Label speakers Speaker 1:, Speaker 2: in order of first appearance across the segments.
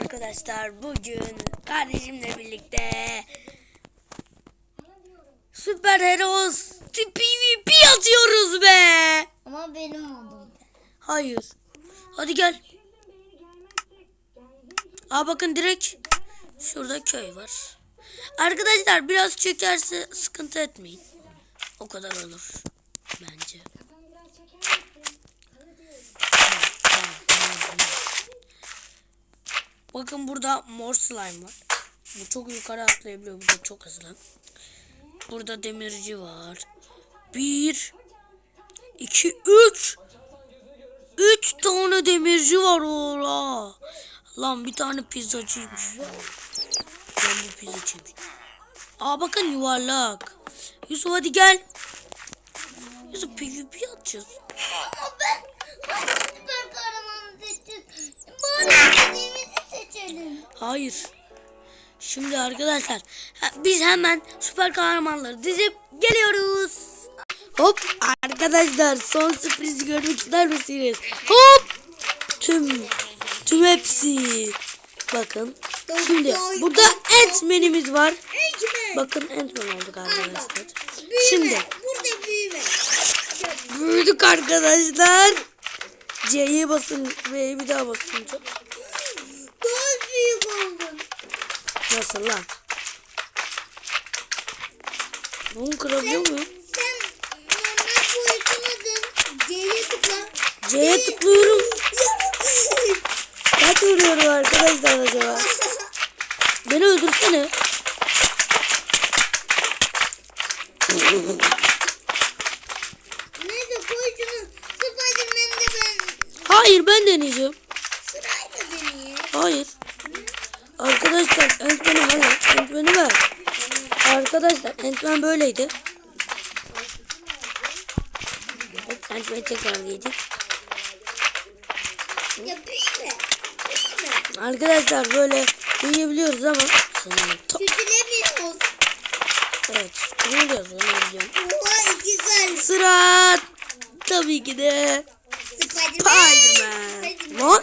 Speaker 1: Arkadaşlar bugün kardeşimle birlikte Süper Heroes PvP atıyoruz be.
Speaker 2: Ama benim oldum.
Speaker 1: Hayır. Hadi gel. Aa bakın direkt şurada köy var. Arkadaşlar biraz çökerse sıkıntı etmeyin. O kadar olur bence. Bakın burada mor slime var. Bu çok yukarı atlayabiliyor. Bu da çok hızlı. Burada demirci var. Bir, iki, üç. Üç tane demirci var orada. Lan bir tane pizzacıymış. Ben bu pizzacıymış. Aa bakın yuvarlak. Yusuf hadi gel. Yusuf PvP atacağız. Hayır. Şimdi arkadaşlar biz hemen süper kahramanları dizip geliyoruz. Hop arkadaşlar son sürprizi görmek ister misiniz? Hop tüm tüm hepsi. Bakın şimdi burada Ant-Man'imiz var. Bakın Ant-Man olduk arkadaşlar. Şimdi büyüdük arkadaşlar. C'ye basın V'ye bir daha basınca.
Speaker 2: Daha
Speaker 1: Nasıl lan? Bunu kırabiliyor muyum?
Speaker 2: Sen normal boyutuna dön. C'ye tıkla.
Speaker 1: C'ye tıklıyorum. Kaç vuruyorum arkadaşlar acaba? Beni öldürsene.
Speaker 2: Neyse koy şunu. Spiderman'de ben
Speaker 1: Hayır ben deneyeceğim.
Speaker 2: sırayla deneyeyim.
Speaker 1: Hayır. Arkadaşlar Ant-Man'i ver. Ant-Man'i ver. Arkadaşlar Ant-Man böyleydi. Hop Ant-Man'i tekrar giydik.
Speaker 2: Ya büyüme.
Speaker 1: Arkadaşlar böyle giyebiliyoruz ama senin top.
Speaker 2: Küçülemiyoruz.
Speaker 1: Evet. Yazıyor. Ne biliyorum.
Speaker 2: Oha.
Speaker 1: Sıra tabii ki de
Speaker 2: Spiderman.
Speaker 1: Lan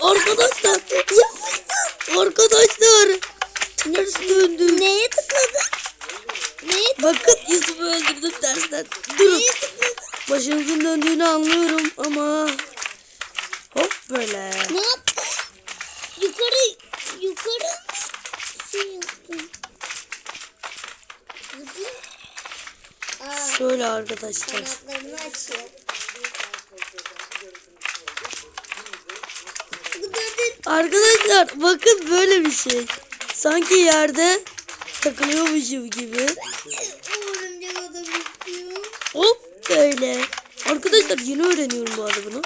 Speaker 1: arkadaşlar arkadaşlar neresi döndü?
Speaker 2: Neye tıkladın? Neye
Speaker 1: Bakın Yusuf'u öldürdüm tersten. Durun.
Speaker 2: Neye tıkladın?
Speaker 1: Başınızın döndüğünü anlıyorum ama hop böyle.
Speaker 2: Ne yaptın? Yukarı, yukarı şey yaptın. Hadi. Aa,
Speaker 1: Şöyle arkadaşlar.
Speaker 2: kanatlarını açıyor.
Speaker 1: Arkadaşlar bakın böyle bir şey. Sanki yerde takılıyormuşum gibi. Hop böyle. Arkadaşlar yeni öğreniyorum bu arada bunu.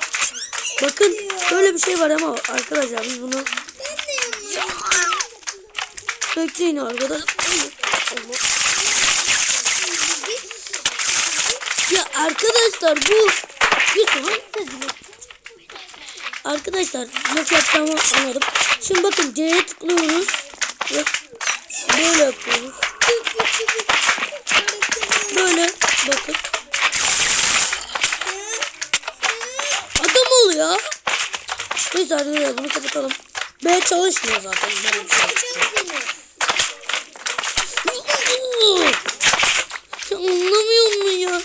Speaker 1: Bakın böyle bir şey var ama arkadaşlar biz bunu bekleyin arkadaşlar. Ya arkadaşlar bu Arkadaşlar nasıl yapacağımı anladım. Şimdi bakın C'ye tıklıyoruz. Böyle yapıyoruz. Böyle bakın. Adam ol ya. Neyse arkadaşlar bunu kapatalım. B çalışmıyor zaten. Şey. Ya anlamıyor musun ya?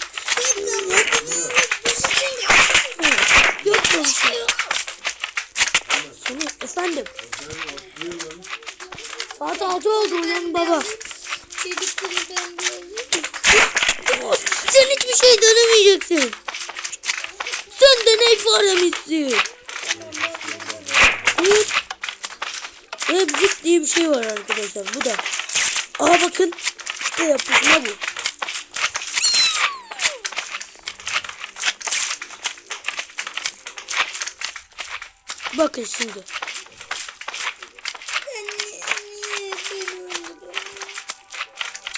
Speaker 1: Yok. Sonra efendim. Saat 6 oldu uyan baba.
Speaker 2: Ben böyle.
Speaker 1: Sen hiçbir şey denemeyeceksin. Sen deney faremişsin. Evet. Exit diye bir şey var arkadaşlar. Bu da. Aa bakın. İşte yapışma bu. Bakın şimdi.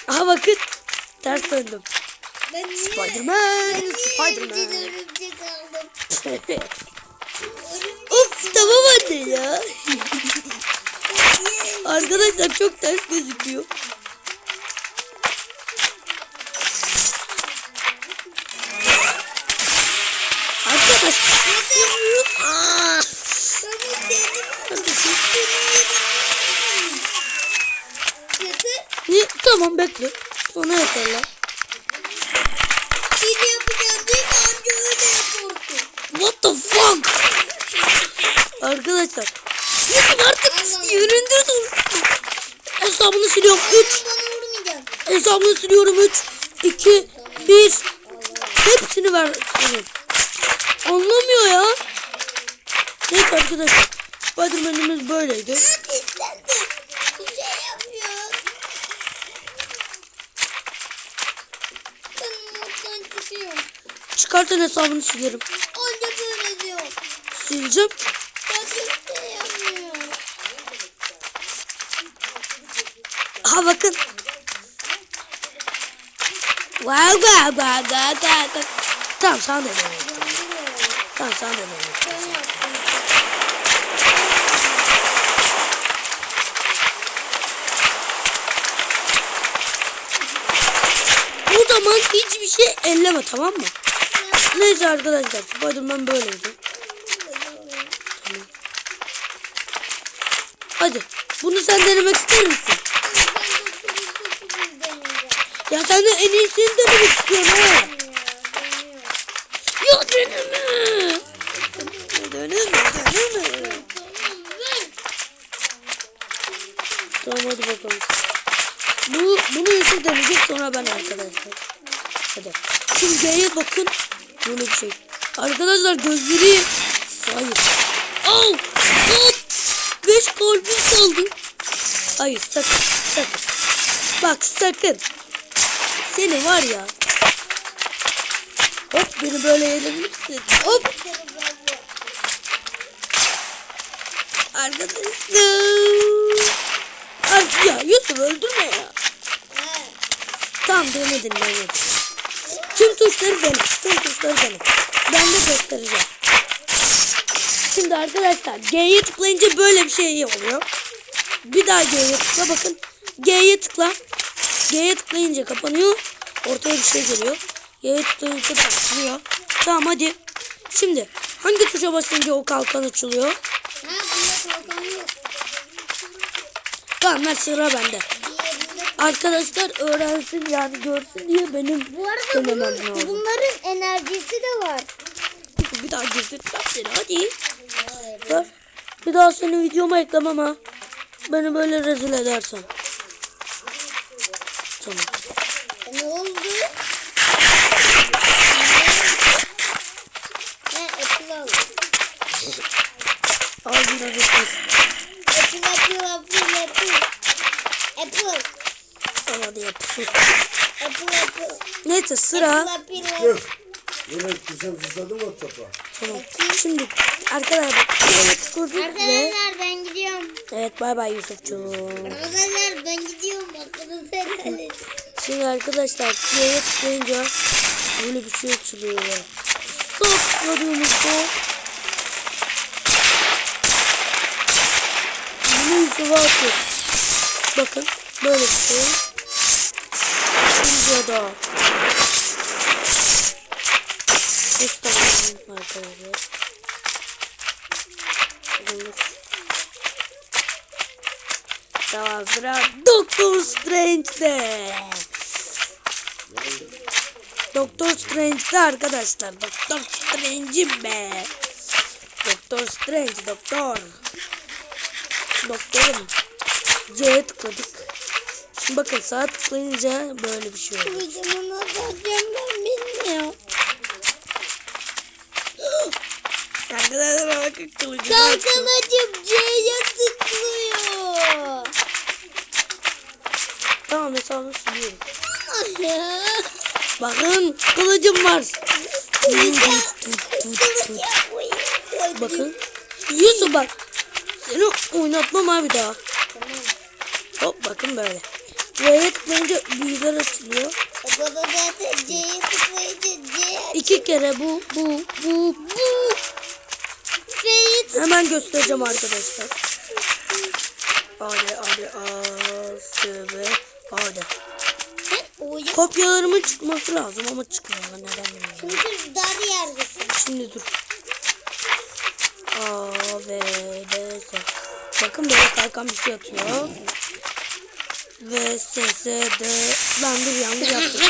Speaker 1: Aha bakın. Ters döndüm.
Speaker 2: Ben niye,
Speaker 1: Spiderman.
Speaker 2: ben
Speaker 1: Spiderman.
Speaker 2: evcil örümcek aldım? Örümcek
Speaker 1: of tamam anne ya. Arkadaşlar çok ters gözüküyor. Arkadaşlar. Aa!
Speaker 2: Baba benim
Speaker 1: Neredesin?
Speaker 2: Yeter.
Speaker 1: Niye? Tamam bekle. Sonra.
Speaker 2: Hile yapacağım değil mi? Anca öyle yaparsın.
Speaker 1: What the fuck? Arkadaşlar. Yusuf artık dur. Hesabını siliyorum. 3.
Speaker 2: Bana vurmayacağım.
Speaker 1: Hesabını siliyorum. 3, 2, 1. Hepsini ver. Anlamıyor ya. Neyse arkadaşlar. Spiderman'imiz böyleydi.
Speaker 2: Bizden de bir şey yapıyor. Ben çıkıyorum.
Speaker 1: Çıkartan hesabını silerim.
Speaker 2: Anca böyle diyor.
Speaker 1: Sileceğim.
Speaker 2: Ya şey yapmıyor.
Speaker 1: Ha bakın. Wow, wow, wow, wow, wow, wow. Tamam sana da. Tamam sana da deneyelim.
Speaker 2: Ben yaptım.
Speaker 1: O zaman hiçbir şey elleme tamam mı? Neyse arkadaşlar Spiderman böyleydi. Tamam. Hadi bunu sen denemek ister misin? Ya sen de en iyisini denemek istiyorsun ha. Yok deneme. Deneme deneme. Tamam hadi bakalım. Bu, bunu Yusuf deneyecek sonra ben arkadaşlar. Hadi. Şimdi bakın. Böyle bir şey. Arkadaşlar gözleri. Hayır. Al. Hop. Beş kalbim kaldı. Hayır sakın. Sakın. Bak sakın. Seni var ya. Hop beni böyle yenebilirsin. Hop. Arkadaşlar. Ar ya Yusuf öldürme ya. Tamam denedin denedin. Tüm tuşları dene. Tüm tuşları dene. Ben de göstereceğim. Şimdi arkadaşlar G'ye tıklayınca böyle bir şey oluyor. Bir daha G'ye tıkla bakın. G'ye tıkla. G'ye tıklayınca kapanıyor. Ortaya bir şey geliyor. G'ye tıklayınca da açılıyor. Tamam hadi. Şimdi hangi tuşa basınca o kalkan açılıyor?
Speaker 2: Ha kalkan yok.
Speaker 1: Tamam ver sıra bende. Arkadaşlar öğrensin yani görsün diye benim
Speaker 2: Bu arada bunun, bunların enerjisi de var.
Speaker 1: Bir daha girdirtmem seni hadi. Ver. Bir daha seni videoma eklemem ha. Beni böyle rezil edersen. Tamam.
Speaker 2: Ne oldu?
Speaker 1: Neyse sıra.
Speaker 3: Dur. Yine sen susadın mı topa?
Speaker 1: Tamam. Şimdi arkadaşlar ve
Speaker 2: Arkadaşlar ben gidiyorum.
Speaker 1: evet bay bay Yusufcuğum.
Speaker 2: Arkadaşlar ben gidiyorum. Bakın sen
Speaker 1: Şimdi arkadaşlar C'ye tıklayınca böyle bir şey açılıyor. Sakladığımızda bunu Yusuf'a atıyoruz. Bakın böyle bir şey. Şimdi da göstereyim arkadaşlar. Tamam sıra Doctor Strange'de. Doktor Strange'de arkadaşlar. Doktor Strange'im be. Doktor Strange doktor. Doktorum. C'ye tıkladık. Bakın sağa tıklayınca böyle bir şey oluyor.
Speaker 2: Videomu nasıl atacağım ben bilmiyorum.
Speaker 1: Arkadaşlar bakın kılıcı.
Speaker 2: Kalkanacım C'ye tıklıyor.
Speaker 1: Tamam hesabını siliyorum. Bakın kılıcım var. Bakın. Yusuf bak. Seni oynatmam abi daha.
Speaker 2: Tamam.
Speaker 1: Hop bakın böyle. Böyle tıklayınca büyüler açılıyor.
Speaker 2: O bana zaten C'ye tıklayınca C
Speaker 1: İki kere bu, bu, bu, bu.
Speaker 2: Tık.
Speaker 1: Hemen göstereceğim arkadaşlar. Hadi hadi hadi hadi.
Speaker 2: Oyun.
Speaker 1: Kopyalarımın çıkması lazım ama çıkmıyor neden bilmiyorum.
Speaker 2: Çünkü dar yerdesin.
Speaker 1: Şimdi dur. A, B, D, S. bakın böyle kalkan bir şey atıyor. Ve de lan dur yanlış yaptım.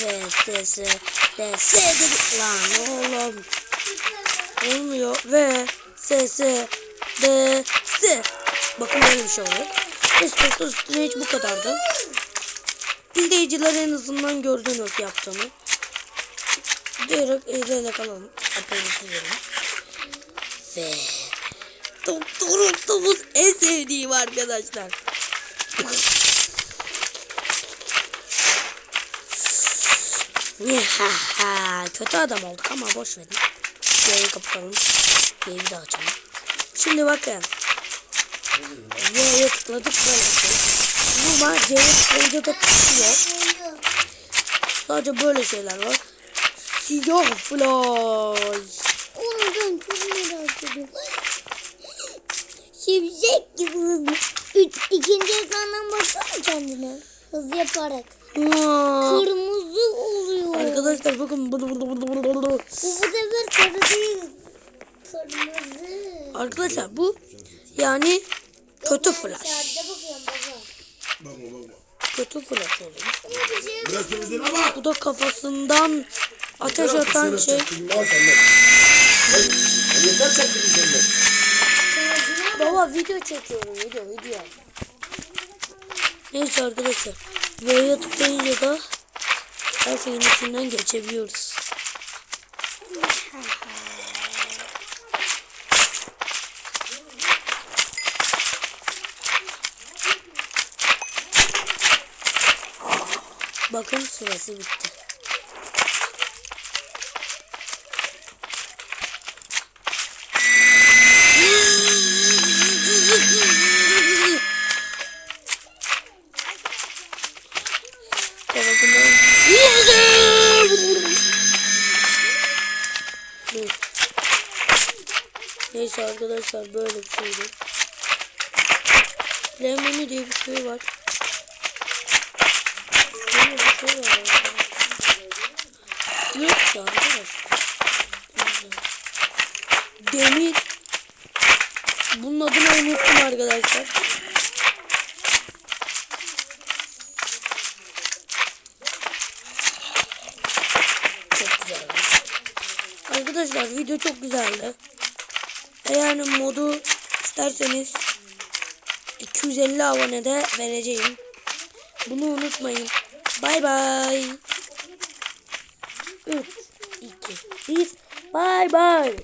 Speaker 1: Ve sese de se lan oğlum. Olmuyor ve sese de se. Bakın böyle bir şey oluyor. Desktop'ta üstüne hiç bu kadardı. İzleyiciler en azından gördü nasıl yaptığımı. Diyerek izleyerek alalım. Verelim. Ve Doktor Octopus en sevdiğim arkadaşlar. Kötü adam olduk ama boş verin. Yayı kapatalım. Yayı da açalım. Şimdi bakın. Y'ye tıkladık böyle bir şey. Bu var C'ye tıklayınca da tıklıyor. Sadece böyle şeyler var. Siyah.
Speaker 2: Onu ben çok merak ediyorum. Şimşek gibi hızlı. Üç, ikinci ekrandan baksana kendine. Hızlı yaparak.
Speaker 1: Aa,
Speaker 2: Kırmızı oluyor.
Speaker 1: Arkadaşlar bakın. bıdı bıdı bıdı bıdı bıdı.
Speaker 2: Bu bu sefer sarı değil. Kırmızı.
Speaker 1: Arkadaşlar bu yani kötü flash.
Speaker 3: Bakma bakma.
Speaker 1: Kötü flash oluyor.
Speaker 3: Biraz bak.
Speaker 1: Bu da kafasından ateş atan şey.
Speaker 3: yeter çektim senden.
Speaker 1: Baba video çekiyorum video video. Neyse arkadaşlar. V'ye tıklayınca da her şeyin içinden geçebiliyoruz. Bakın sırası bitti. Kafasından Dur. Neyse arkadaşlar böyle bir şeydi. Lemoni diye bir şey var. Böyle bir şey var. Yok ya arkadaşlar. Demir. Bunun adını unuttum arkadaşlar. Çok güzel. Arkadaşlar video çok güzeldi. Eğer modu isterseniz 250 abonede vereceğim. Bunu unutmayın. Bay bay. 3, 2, 1. Bay bay.